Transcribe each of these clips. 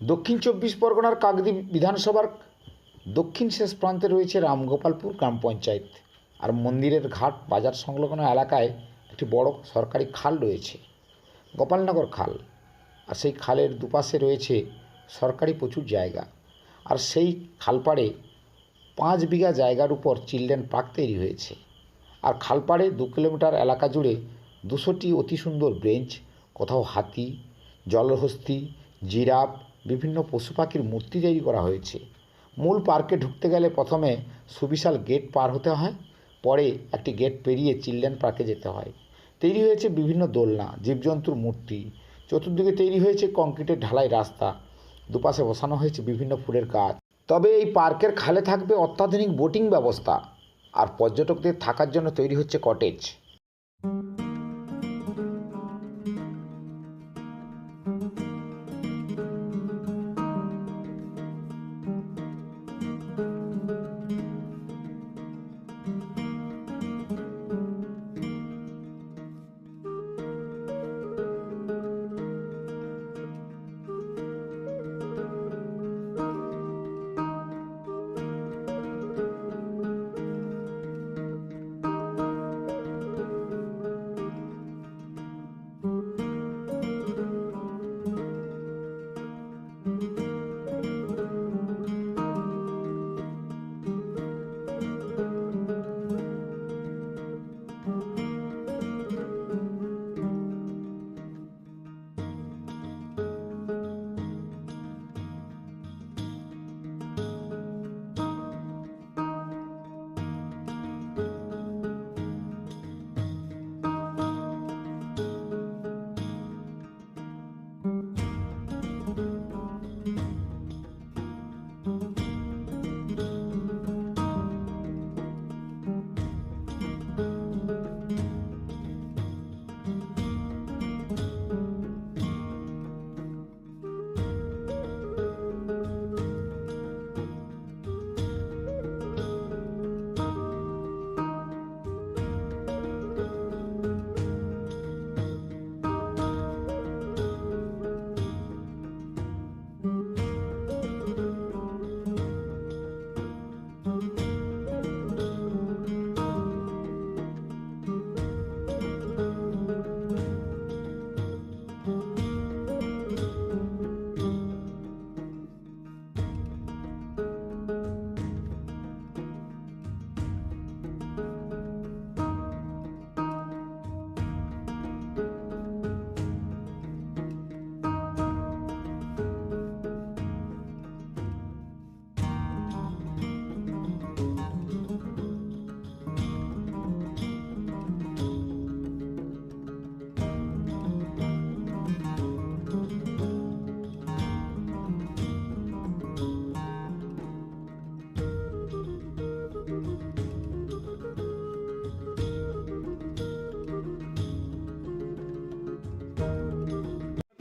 দক্ষিণ চব্বিশ পরগনার কাকদ্বীপ বিধানসভার দক্ষিণ শেষ প্রান্তে রয়েছে রামগোপালপুর গ্রাম পঞ্চায়েত। আর মন্দিরের ঘাট, বাজার সংলগ্ন এলাকায় একটি বড় সরকারি খাল রয়েছে, গোপালনগর খাল। আর সেই খালের দুপাশে রয়েছে সরকারি প্রচুর জায়গা। আর সেই খালপাড়ে পাঁচ বিঘা জায়গার উপর চিলড্রেন পার্ক তৈরি হয়েছে। আর খালপাড়ে দু কিলোমিটার এলাকা জুড়ে দুশোটি অতি সুন্দর বেঞ্চ কোথাও হাতি, জলহস্তী, জিরাফ বিভিন্ন পশু পাখির মূর্তি তৈরি করা হয়েছে। মূল পার্কে ঢুকতে গেলে প্রথমে সুবিশাল গেট পার হতে হয়, পরে একটি গেট পেরিয়ে চিলড্রেন পার্কে যেতে হয়। তৈরি হয়েছে বিভিন্ন দোলনা, জীবজন্তুর মূর্তি। চতুর্দিকে তৈরি হয়েছে কংক্রিটের ঢালাই রাস্তা। দুপাশে বসানো হয়েছে বিভিন্ন ফুলের গাছ। তবে এই পার্কের খালে থাকবে অত্যাধুনিক বোটিং ব্যবস্থা। আর পর্যটকদের থাকার জন্য তৈরি হচ্ছে কটেজ।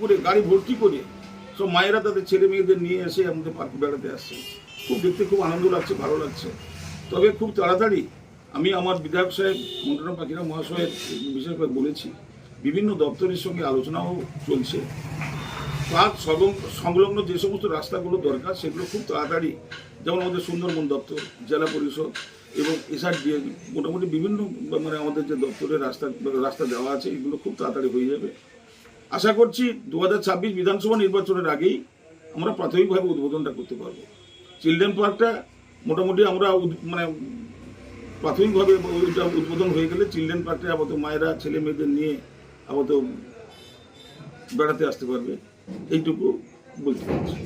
করে গাড়ি ভর্তি করে সব মায়েরা তাদের ছেলে মেয়েদের নিয়ে এসে আমাদের পার্কে বেড়াতে আসছে। খুব দেখতে খুব আনন্দ লাগছে, ভালো লাগছে। তবে খুব তাড়াতাড়ি আমি আমার বিধায়ক সাহেব মন্টনা পাখিরা মহাশয়ের বিশেষ করে বলেছি, বিভিন্ন দপ্তরের সঙ্গে আলোচনাও চলছে। পার্ক সর্ব- সংলগ্ন যে সমস্ত রাস্তাগুলো দরকার, সেগুলো খুব তাড়াতাড়ি, যেমন আমাদের সুন্দরবন দপ্তর, জেলা পরিষদ এবং এসআরডিএ মোটামুটি বিভিন্ন মানে আমাদের যে দপ্তরের রাস্তা রাস্তা দেওয়া আছে, এগুলো খুব তাড়াতাড়ি হয়ে যাবে। আশা করছি দু হাজার ছাব্বিশ বিধানসভা নির্বাচনের আগেই আমরা প্রাথমিকভাবে উদ্বোধনটা করতে পারব। চিলড্রেন পার্কটা মোটামুটি আমরা মানে প্রাথমিকভাবে ওইটা উদ্বোধন হয়ে গেলে চিলড্রেন পার্কে আপাতত মায়েরা, ছেলে মেয়েদের নিয়ে আপাতত বেড়াতে আসতে পারবে। এইটুকু বলতে পারছি